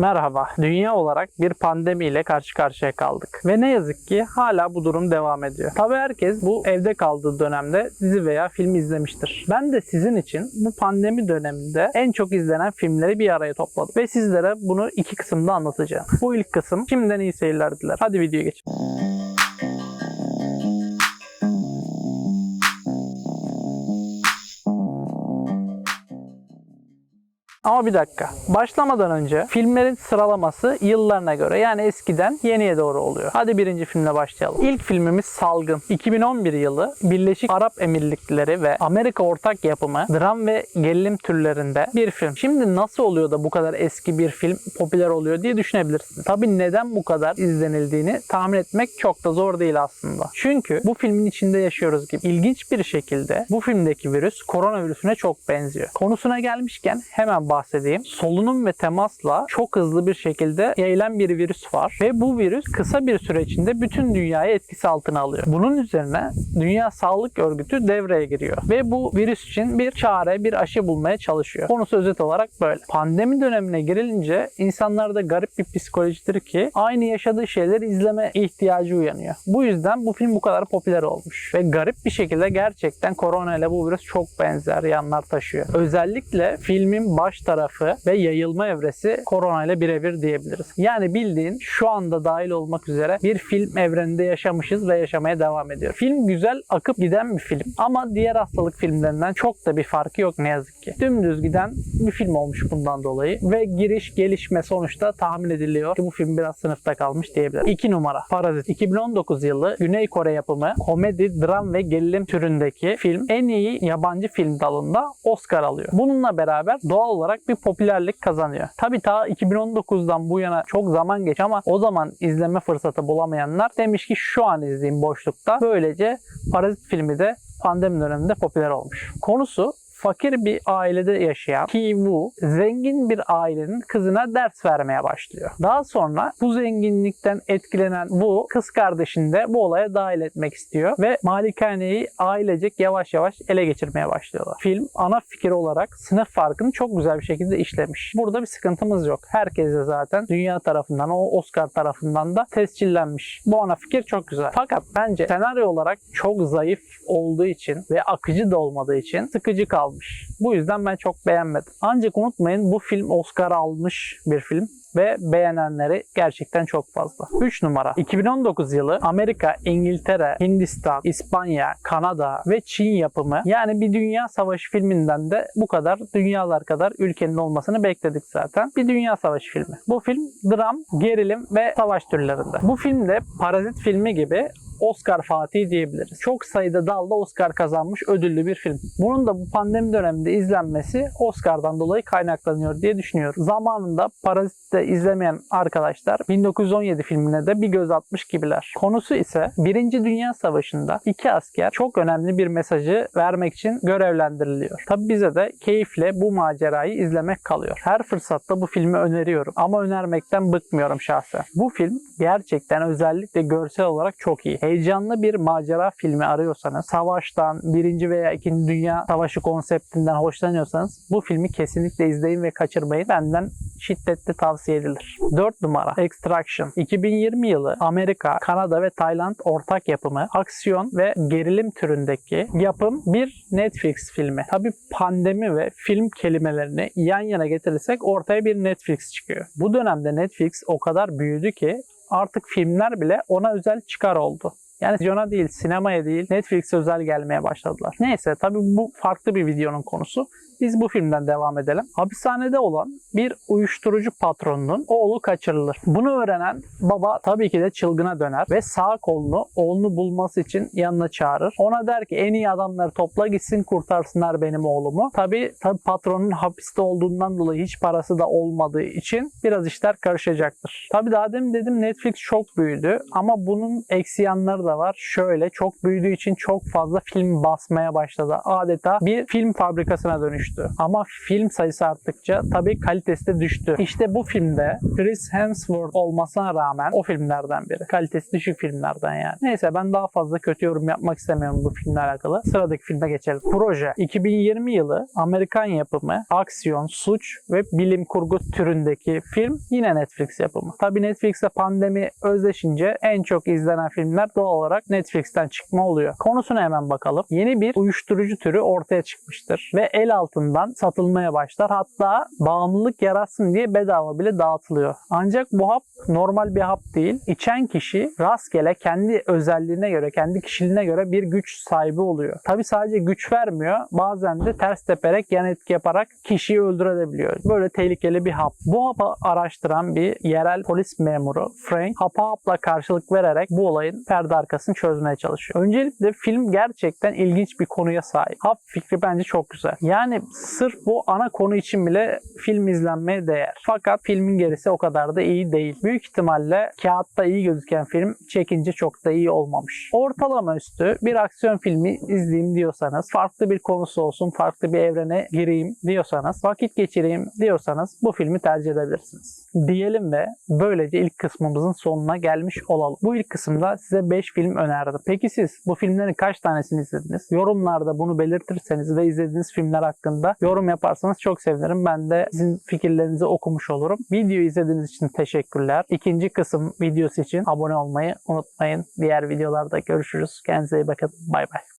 Merhaba. Dünya olarak bir pandemiyle karşı karşıya kaldık. Ve ne yazık ki hala bu durum devam ediyor. Tabi herkes bu evde kaldığı dönemde dizi veya film izlemiştir. Ben de sizin için bu pandemi döneminde en çok izlenen filmleri bir araya topladım. Ve sizlere bunu iki kısımda anlatacağım. Bu ilk kısım şimdiden iyi seyirler diler. Hadi videoya geçelim. Ama bir dakika. Başlamadan önce filmlerin sıralaması yıllarına göre yani eskiden yeniye doğru oluyor. Hadi birinci filmle başlayalım. İlk filmimiz Salgın. 2011 yılı Birleşik Arap Emirlikleri ve Amerika ortak yapımı dram ve gerilim türlerinde bir film. Şimdi nasıl oluyor da bu kadar eski bir film popüler oluyor diye düşünebilirsin. Tabi neden bu kadar izlenildiğini tahmin etmek çok da zor değil aslında. Çünkü bu filmin içinde yaşıyoruz gibi. İlginç bir şekilde bu filmdeki virüs koronavirüsüne çok benziyor. Konusuna gelmişken hemen bahsedeyim. Solunum ve temasla çok hızlı bir şekilde yayılan bir virüs var ve bu virüs kısa bir süre içinde bütün dünyayı etkisi altına alıyor. Bunun üzerine Dünya Sağlık Örgütü devreye giriyor ve bu virüs için bir çare, bir aşı bulmaya çalışıyor. Konusu özet olarak böyle. Pandemi dönemine girilince insanlarda garip bir psikolojidir ki aynı yaşadığı şeyleri izleme ihtiyacı uyanıyor. Bu yüzden bu film bu kadar popüler olmuş ve garip bir şekilde gerçekten korona ile bu virüs çok benzer yanlar taşıyor. Özellikle filmin baş tarafı ve yayılma evresi korona ile birebir diyebiliriz. Yani bildiğin şu anda dahil olmak üzere bir film evreninde yaşamışız ve yaşamaya devam ediyor. Film güzel akıp giden bir film ama diğer hastalık filmlerinden çok da bir farkı yok ne yazık ki. Dümdüz giden bir film olmuş bundan dolayı ve giriş gelişme sonuçta tahmin ediliyor ki bu film biraz sınıfta kalmış diyebilirim. 2 numara Parazit 2019 yılı Güney Kore yapımı komedi, dram ve gerilim türündeki film en iyi yabancı film dalında Oscar alıyor. Bununla beraber doğal olarak bir popülerlik kazanıyor. Tabi ta 2019'dan bu yana çok zaman geç ama o zaman izleme fırsatı bulamayanlar demiş ki şu an izleyeyim boşlukta. Böylece Parazit filmi de pandemi döneminde popüler olmuş. Konusu fakir bir ailede yaşayan Ki Woo zengin bir ailenin kızına ders vermeye başlıyor. Daha sonra bu zenginlikten etkilenen Woo kız kardeşini de bu olaya dahil etmek istiyor ve malikaneyi ailecek yavaş yavaş ele geçirmeye başlıyorlar. Film ana fikir olarak sınıf farkını çok güzel bir şekilde işlemiş. Burada bir sıkıntımız yok. Herkes de zaten dünya tarafından, o Oscar tarafından da tescillenmiş. Bu ana fikir çok güzel. Fakat bence senaryo olarak çok zayıf olduğu için ve akıcı da olmadığı için sıkıcı kalmış. Bu yüzden ben çok beğenmedim. Ancak unutmayın bu film Oscar almış bir film ve beğenenleri gerçekten çok fazla. 3 numara. 2019 yılı Amerika, İngiltere, Hindistan, İspanya, Kanada ve Çin yapımı yani bir dünya savaşı filminden de bu kadar dünyalar kadar ülkenin olmasını bekledik zaten. Bir dünya savaşı filmi. Bu film dram, gerilim ve savaş türlerinde. Bu filmde Parazit filmi gibi Oscar Fatih diyebiliriz. Çok sayıda dalda Oscar kazanmış ödüllü bir film. Bunun da bu pandemi döneminde izlenmesi Oscar'dan dolayı kaynaklanıyor diye düşünüyorum. Zamanında Parazit'te izlemeyen arkadaşlar 1917 filmine de bir göz atmış gibiler. Konusu ise 1. Dünya Savaşı'nda iki asker çok önemli bir mesajı vermek için görevlendiriliyor. Tabi bize de keyifle bu macerayı izlemek kalıyor. Her fırsatta bu filmi öneriyorum ama önermekten bıkmıyorum şahsen. Bu film gerçekten özellikle görsel olarak çok iyi heyecanlı bir macera filmi arıyorsanız, savaştan, birinci veya ikinci dünya savaşı konseptinden hoşlanıyorsanız bu filmi kesinlikle izleyin ve kaçırmayın. Benden şiddetle tavsiye edilir. 4 numara Extraction. 2020 yılı Amerika, Kanada ve Tayland ortak yapımı aksiyon ve gerilim türündeki yapım bir Netflix filmi. Tabi pandemi ve film kelimelerini yan yana getirirsek ortaya bir Netflix çıkıyor. Bu dönemde Netflix o kadar büyüdü ki artık filmler bile ona özel çıkar oldu. Yani televizyona değil, sinemaya değil, Netflix'e özel gelmeye başladılar. Neyse tabii bu farklı bir videonun konusu. Biz bu filmden devam edelim. Hapishanede olan bir uyuşturucu patronunun oğlu kaçırılır. Bunu öğrenen baba tabii ki de çılgına döner ve sağ kolunu oğlunu bulması için yanına çağırır. Ona der ki en iyi adamları topla gitsin kurtarsınlar benim oğlumu. Tabii, tabii patronun hapiste olduğundan dolayı hiç parası da olmadığı için biraz işler karışacaktır. Tabii daha demin dedim Netflix çok büyüdü ama bunun eksi yanları da var. Şöyle çok büyüdüğü için çok fazla film basmaya başladı. Adeta bir film fabrikasına dönüştü. Ama film sayısı arttıkça tabii kalitesi de düştü. İşte bu filmde Chris Hemsworth olmasına rağmen o filmlerden biri. Kalitesi düşük filmlerden yani. Neyse ben daha fazla kötü yorum yapmak istemiyorum bu filmle alakalı. Sıradaki filme geçelim. Proje 2020 yılı Amerikan yapımı aksiyon, suç ve bilim kurgu türündeki film yine Netflix yapımı. Tabii Netflix'te pandemi özleşince en çok izlenen filmler doğal olarak Netflix'ten çıkma oluyor. Konusuna hemen bakalım. Yeni bir uyuşturucu türü ortaya çıkmıştır ve el altından satılmaya başlar. Hatta bağımlılık yaratsın diye bedava bile dağıtılıyor. Ancak bu hap normal bir hap değil. İçen kişi rastgele kendi özelliğine göre, kendi kişiliğine göre bir güç sahibi oluyor. Tabi sadece güç vermiyor. Bazen de ters teperek yan etki yaparak kişiyi öldürebiliyor. Böyle tehlikeli bir hap. Bu hapı araştıran bir yerel polis memuru Frank hapa hapla karşılık vererek bu olayın perde arkasını çözmeye çalışıyor. Öncelikle film gerçekten ilginç bir konuya sahip. Hap fikri bence çok güzel. Yani sırf bu ana konu için bile film izlenmeye değer. Fakat filmin gerisi o kadar da iyi değil. Büyük ihtimalle kağıtta iyi gözüken film çekince çok da iyi olmamış. Ortalama üstü bir aksiyon filmi izleyeyim diyorsanız, farklı bir konusu olsun, farklı bir evrene gireyim diyorsanız, vakit geçireyim diyorsanız bu filmi tercih edebilirsiniz. Diyelim ve böylece ilk kısmımızın sonuna gelmiş olalım. Bu ilk kısımda size 5 film önerdim. Peki siz bu filmlerin kaç tanesini izlediniz? Yorumlarda bunu belirtirseniz ve izlediğiniz filmler hakkında yorum yaparsanız çok sevinirim. Ben de sizin fikirlerinizi okumuş olurum. Videoyu izlediğiniz için teşekkürler. İkinci kısım videosu için abone olmayı unutmayın. Diğer videolarda görüşürüz. Kendinize iyi bakın. Bay bay.